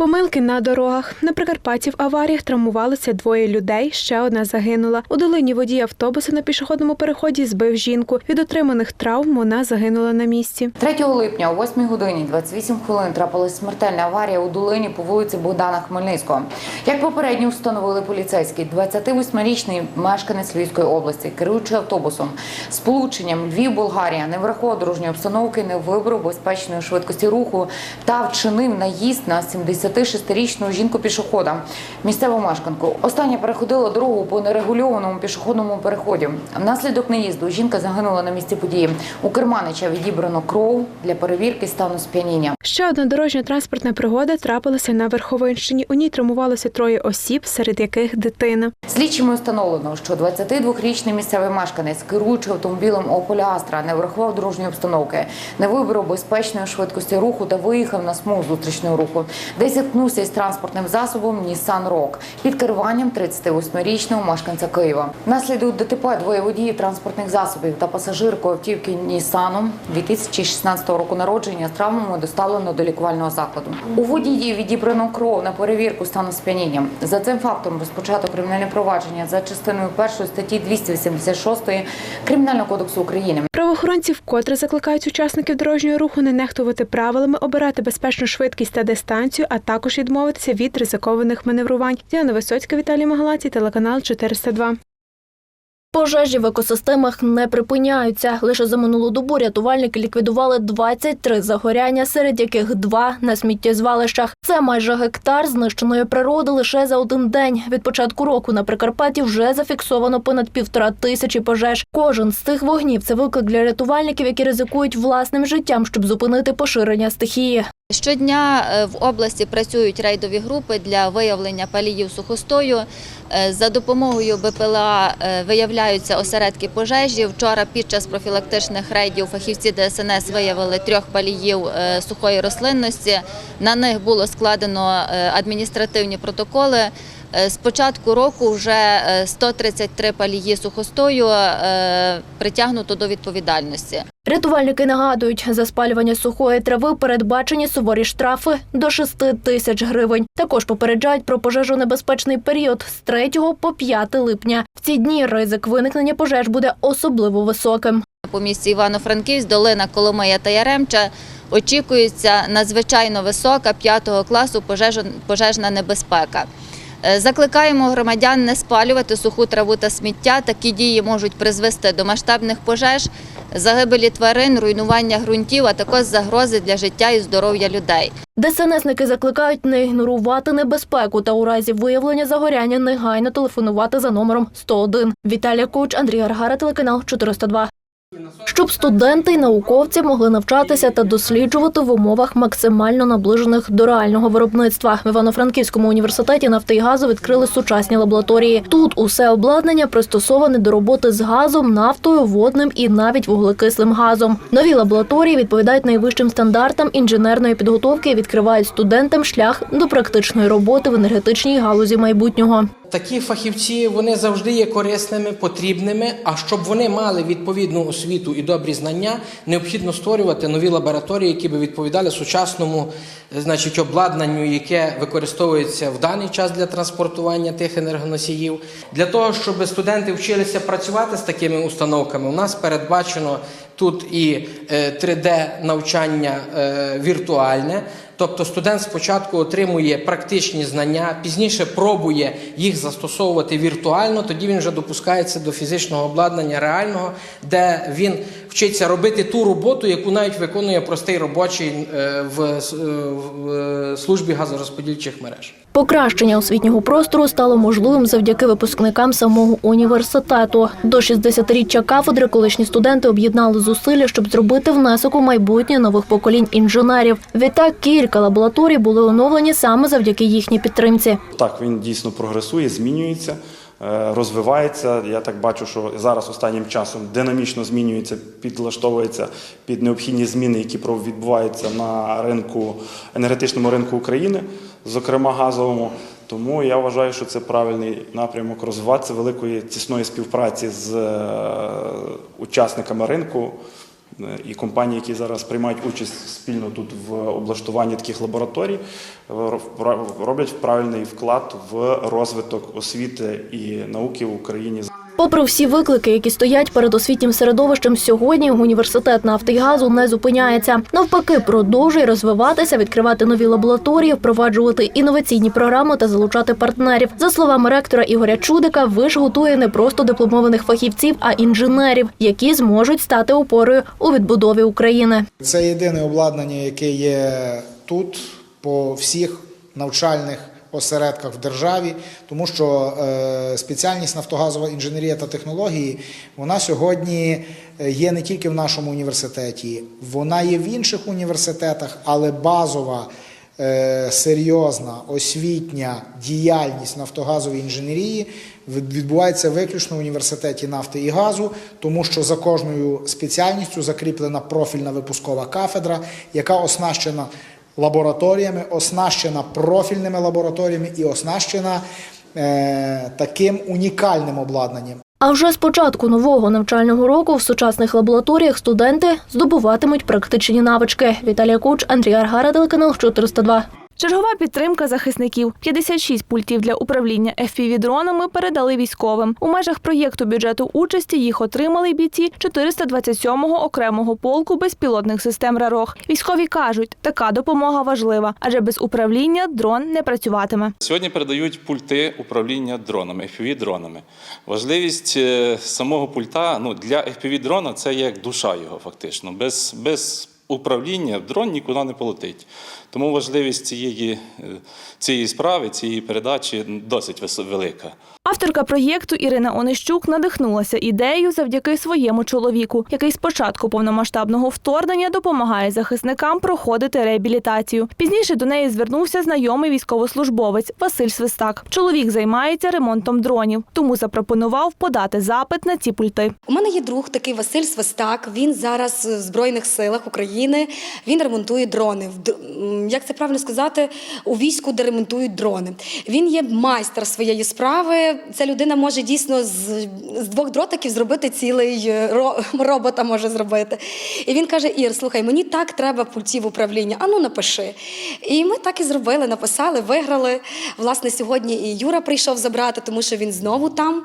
Помилки на дорогах. На Прикарпатті в аваріях травмувалося двоє людей, ще одна загинула. У долині водій автобуса на пішохідному переході збив жінку. Від отриманих травм вона загинула на місці. 3 липня о 8 годині 28 хвилин трапилась смертельна аварія у долині по вулиці Богдана Хмельницького. Як попередньо встановили поліцейські, 28-річний мешканець Львівської області, керуючи автобусом з полученням Львів-Болгарія, не врахував дорожньої обстановки, не вибрав безпечної швидкості руху та вчинив наїзд на 76-річну жінку пішохода, місцеву мешканку. Остання переходила дорогу по нерегульованому пішохідному переході. Внаслідок наїзду жінка загинула на місці події. У керманича відібрано кров для перевірки стану сп'яніння. Ще одна дорожня транспортна пригода трапилася на Верховинщині. У ній травмувалося троє осіб, серед яких дитина. Слідчими встановлено, що 22-річний місцевий мешканець, керуючи автомобілем Opel Astra, не врахував дорожньої обстановки, не вибрав безпечної швидкості руху та виїхав на смугу зустрічного руху, де зіткнувся із транспортним засобом Nissan Rogue під керуванням 38-річного мешканця Києва. Внаслідок ДТП двоє водіїв транспортних засобів та пасажирку автівки Nissan 2016 року народження з травмами доставлено до лікувального закладу. У водії відібрано кров на перевірку стану сп'яніння. За цим фактом розпочато кримінальне провадження за частиною першої статті 286 Кримінального кодексу України. Правоохоронці вкотре закликають учасників дорожнього руху не нехтувати правилами, обирати безпечну швидкість та дистанцію, а також відмовитися від ризикованих маневрувань. Діана Висоцька, Віталій Магалаці, телеканал 402. Пожежі в екосистемах не припиняються. Лише за минулу добу рятувальники ліквідували 23 загоряння, серед яких два на сміттєзвалищах. Це майже гектар знищеної природи лише за один день. Від початку року на Прикарпатті вже зафіксовано понад півтора тисячі пожеж. Кожен з цих вогнів це виклик для рятувальників, які ризикують власним життям, щоб зупинити поширення стихії. Щодня е, в області працюють рейдові групи для виявлення паліїв сухостою. Е, За допомогою БПЛА е, виявляються осередки пожежі. Вчора під час профілактичних рейдів фахівці ДСНС виявили трьох паліїв сухої рослинності. На них було складено адміністративні протоколи. Е, З початку року вже е, 133 палії сухостою е, притягнуто до відповідальності. Рятувальники нагадують, за спалювання сухої трави передбачені суворі штрафи до 6 тисяч гривень. Також попереджають про пожежонебезпечний період з 3 по 5 липня. В ці дні ризик виникнення пожеж буде особливо високим. По місті Івано-Франківськ, Долина, Коломия та Яремча очікується надзвичайно висока 5 класу пожежна небезпека. Е, Закликаємо громадян не спалювати суху траву та сміття. Такі дії можуть призвести до масштабних пожеж, загибелі тварин, руйнування ґрунтів, а також загрози для життя і здоров'я людей. ДСНСники закликають не ігнорувати небезпеку та у разі виявлення загоряння негайно телефонувати за номером 101. Віталія Куч, Андрій Аргара, телеканал 402. Щоб студенти і науковці могли навчатися та досліджувати в умовах максимально наближених до реального виробництва. В Івано-Франківському університеті нафти і газу відкрили сучасні лабораторії. Тут усе обладнання пристосоване до роботи з газом, нафтою, водним і навіть вуглекислим газом. Нові лабораторії відповідають найвищим стандартам інженерної підготовки і відкривають студентам шлях до практичної роботи в енергетичній галузі майбутнього. Такі фахівці вони завжди є корисними, потрібними. А щоб вони мали відповідну освіту і добрі знання, необхідно створювати нові лабораторії, які би відповідали сучасному, е, значить, обладнанню, яке використовується в даний час для транспортування тих енергоносіїв. Для того, щоб студенти вчилися працювати з такими установками, у нас передбачено тут і 3D навчання е, віртуальне. Тобто студент спочатку отримує практичні знання, пізніше пробує їх застосовувати віртуально, тоді він вже допускається до фізичного обладнання реального, де він вчиться робити ту роботу, яку навіть виконує простий робочий е, в, е, е, службі газорозподільчих мереж. Покращення освітнього простору стало можливим завдяки випускникам самого університету. До 60-річчя кафедри колишні студенти об'єднали зусилля, щоб зробити внесок у майбутнє нових поколінь інженерів. Відтак кілька лабораторій були оновлені саме завдяки їхній підтримці. Так, він дійсно прогресує, змінюється, е, розвивається. Я так бачу, що зараз останнім часом динамічно змінюється, підлаштовується під необхідні зміни, які відбуваються на ринку енергетичному ринку України, зокрема газовому. Тому я вважаю, що це правильний напрямок розвиватися великої тісної співпраці з е, учасниками ринку. Е, і компанії, які зараз приймають участь спільно тут в облаштуванні таких лабораторій, е, роблять правильний вклад в розвиток освіти і науки в Україні. Попри всі виклики, які стоять перед освітнім середовищем сьогодні, університет нафти і газу не зупиняється. Навпаки, продовжує розвиватися, відкривати нові лабораторії, впроваджувати інноваційні програми та залучати партнерів. За словами ректора Ігоря Чудика, виш готує не просто дипломованих фахівців, а інженерів, які зможуть стати опорою у відбудові України. Це єдине обладнання, яке є тут по всіх навчальних осередках в державі, тому що е, спеціальність нафтогазова інженерія та технології вона сьогодні е, є не тільки в нашому університеті, вона є в інших університетах, але базова. е, Серйозна освітня діяльність нафтогазової інженерії відбувається виключно в університеті нафти і газу, тому що за кожною спеціальністю закріплена профільна випускова кафедра, яка оснащена лабораторіями, оснащена профільними лабораторіями і оснащена е, таким унікальним обладнанням. А вже з початку нового навчального року в сучасних лабораторіях студенти здобуватимуть практичні навички. Віталія Куч, Андрій Аргара, телеканал 402. Чергова підтримка захисників. 56 пультів для управління FPV-дронами передали військовим. У межах проєкту бюджету участі їх отримали бійці 427-го окремого полку безпілотних систем «Рарох». Військові кажуть, така допомога важлива, адже без управління дрон не працюватиме. Сьогодні передають пульти управління дронами, FPV-дронами. Важливість е, самого пульта ну, для FPV-дрона це як душа його фактично. Без, без управління дрон нікуди не полетить. Тому важливість цієї, е, цієї справи, цієї передачі досить велика. Авторка проєкту Ірина Онищук надихнулася ідеєю завдяки своєму чоловіку, який з початку повномасштабного вторгнення допомагає захисникам проходити реабілітацію. Пізніше до неї звернувся знайомий військовослужбовець Василь Свистак. Чоловік займається ремонтом дронів, тому запропонував подати запит на ці пульти. У мене є друг такий Василь Свистак. Він зараз в Збройних силах України. Він ремонтує дрони. Як це правильно сказати, у війську, де ремонтують дрони. Він є майстер своєї справи. Ця людина може дійсно з, з двох дротиків зробити цілий е, ро- робота може зробити. І він каже: Ір, слухай, мені так треба пультів управління. А ну напиши. І ми так і зробили, написали, виграли. Власне, сьогодні і Юра прийшов забрати, тому що він знову там,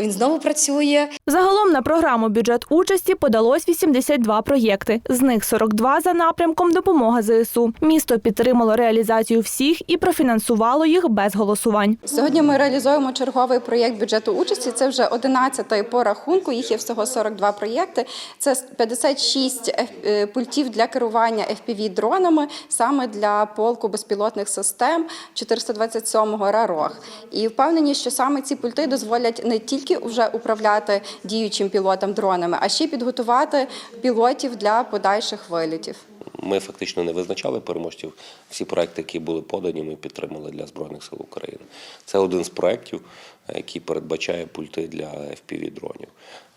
він знову працює. Загалом на програму бюджет участі подалось 82 проєкти. З них 42 за напрямком допомога ЗСУ. Місто підтримало реалізацію всіх і профінансувало їх без голосувань. Сьогодні ми реалізуємо черговий проєкт бюджету участі. Це вже 11-й по рахунку. Їх є всього 42 проєкти. Це 56 F- е, пультів для керування fpv дронами саме для полку безпілотних систем 427-го РАРОГ. І впевнені, що саме ці пульти дозволять не тільки вже управляти діючим пілотам дронами, а ще й підготувати пілотів для подальших вилітів. Ми фактично не визначали переможців. Всі проекти, які були подані, ми підтримали для Збройних сил України. Це один з проєктів, е, який передбачає пульти для FPV-дронів.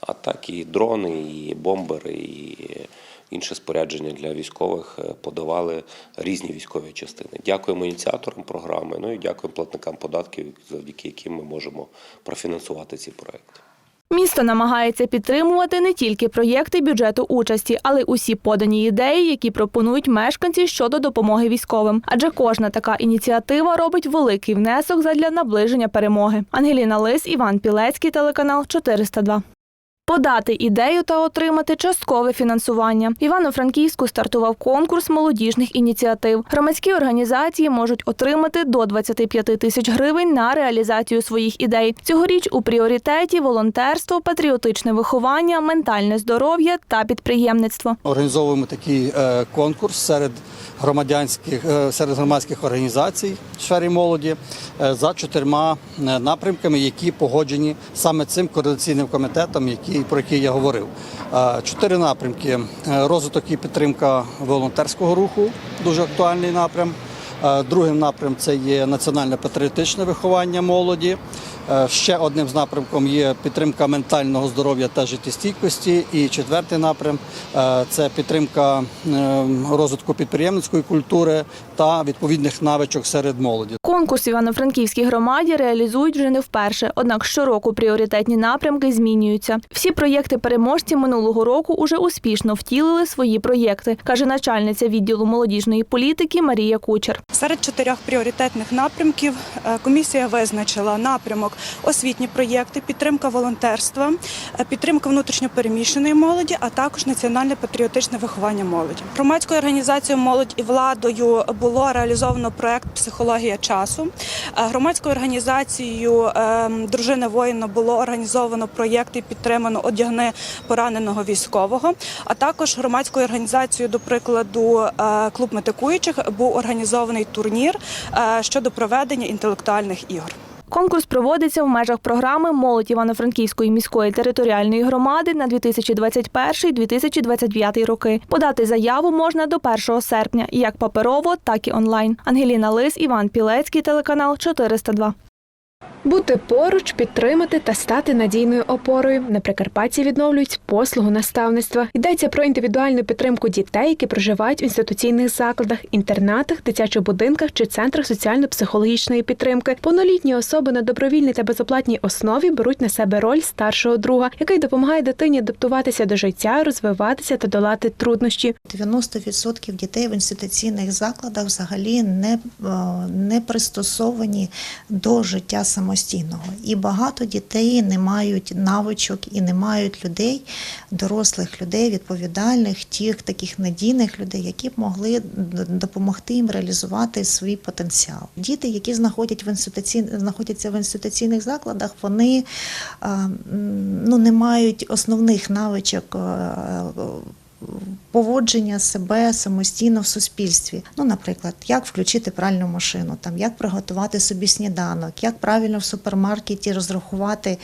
А так і дрони, і бомбери, і інше спорядження для військових е, подавали різні військові частини. Дякуємо ініціаторам програми, ну і дякуємо платникам податків, завдяки яким ми можемо профінансувати ці проекти. Місто намагається підтримувати не тільки проєкти бюджету участі, але й усі подані ідеї, які пропонують мешканці щодо допомоги військовим. Адже кожна така ініціатива робить великий внесок задля наближення перемоги. Ангеліна Лис, Іван Пілецький, телеканал 402. Подати ідею та отримати часткове фінансування. Івано-Франківську стартував конкурс молодіжних ініціатив. Громадські організації можуть отримати до 25 тисяч гривень на реалізацію своїх ідей. Цьогоріч у пріоритеті волонтерство, патріотичне виховання, ментальне здоров'я та підприємництво. Організовуємо такий е, конкурс серед громадянських е, серед громадських організацій в сфері молоді е, за чотирма напрямками, які погоджені саме цим координаційним комітетом, який про які я говорив. Е, Чотири напрямки: Е, розвиток і підтримка волонтерського руху, дуже актуальний напрям. Е, Другим напрям це є національне патріотичне виховання молоді. Е, Ще одним з напрямком є підтримка ментального здоров'я та життєстійкості. І четвертий напрям е, це підтримка е, розвитку підприємницької культури та відповідних навичок серед молоді. Конкурс в Івано-Франківській громаді реалізують вже не вперше, однак щороку пріоритетні напрямки змінюються. Всі проєкти переможці минулого року уже успішно втілили свої проєкти, каже начальниця відділу молодіжної політики Марія Кучер. Серед чотирьох пріоритетних напрямків комісія визначила напрямок освітні проєкти, підтримка волонтерства, е, підтримка внутрішньопереміщеної молоді, а також національне патріотичне виховання молоді. Громадською організацією молодь і владою було реалізовано проект Психологія часу. Е, Громадською організацією е, Дружина воїна було організовано проєкт і підтримано одягни пораненого військового. А також громадською організацією, до прикладу, е, клуб метикуючих був організований турнір щодо проведення інтелектуальних ігор. Конкурс проводиться в межах програми Молодь Івано-Франківської міської територіальної громади на 2021-2025 роки. Подати заяву можна до 1 серпня, як паперово, так і онлайн. Ангеліна Лис, Іван Пілецький, телеканал 402. Бути поруч, підтримати та стати надійною опорою. На Прикарпатті відновлюють послугу наставництва. Йдеться про індивідуальну підтримку дітей, які проживають в інституційних закладах, інтернатах, дитячих будинках чи центрах соціально-психологічної підтримки. Повнолітні особи на добровільній та безоплатній основі беруть на себе роль старшого друга, який допомагає дитині адаптуватися до життя, розвиватися та долати труднощі. 90% дітей в інституційних закладах взагалі не, е, не пристосовані до життя самостійного. І багато дітей не мають навичок і не мають людей, дорослих людей, відповідальних, тих таких надійних людей, які б могли допомогти їм реалізувати свій потенціал. Діти, які знаходять в інституці... знаходяться в інституційних закладах, вони ну, не мають основних навичок. Поводження себе самостійно в суспільстві. Ну, наприклад, як включити пральну машину, там як приготувати собі сніданок, як правильно в супермаркеті розрахувати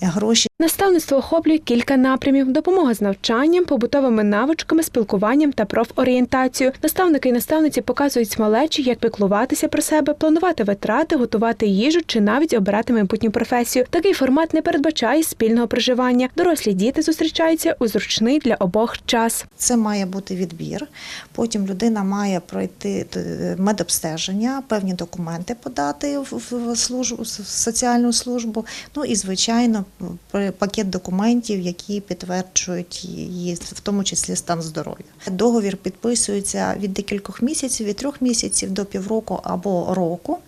гроші. Наставництво охоплює кілька напрямів: допомога з навчанням, побутовими навичками, спілкуванням та профорієнтацією. Наставники і наставниці показують малечі, як піклуватися про себе, планувати витрати, готувати їжу чи навіть обирати майбутню професію. Такий формат не передбачає спільного проживання. Дорослі діти зустрічаються у зручний для обох час. Це має бути відбір. Потім людина має пройти е, медобстеження, певні документи подати в службу в соціальну службу. Ну і звичайно, п- пакет документів, які підтверджують її, в тому числі стан здоров'я. Договір підписується від декількох місяців, від трьох місяців до півроку або року,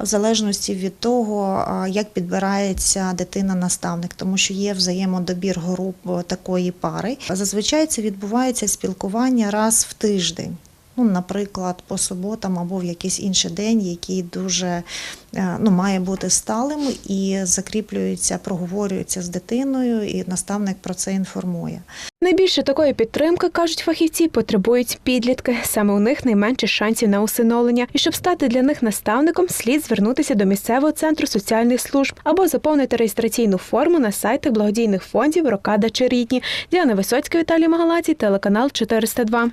в залежності від того, як підбирається дитина-наставник, тому що є взаємодобір груп такої пари. Зазвичай це відбувається спілкування раз в тиждень. Ну, наприклад, по суботам або в якийсь інший день, який дуже е, ну, має бути сталим і закріплюється, проговорюється з дитиною, і наставник про це інформує. Найбільше такої підтримки, кажуть фахівці, потребують підлітки. Саме у них найменше шансів на усиновлення. І щоб стати для них наставником, слід звернутися до місцевого центру соціальних служб або заповнити реєстраційну форму на сайтах благодійних фондів Рокада чи Рідні. Діана Висоцька, Віталій Магалаці, телеканал 402.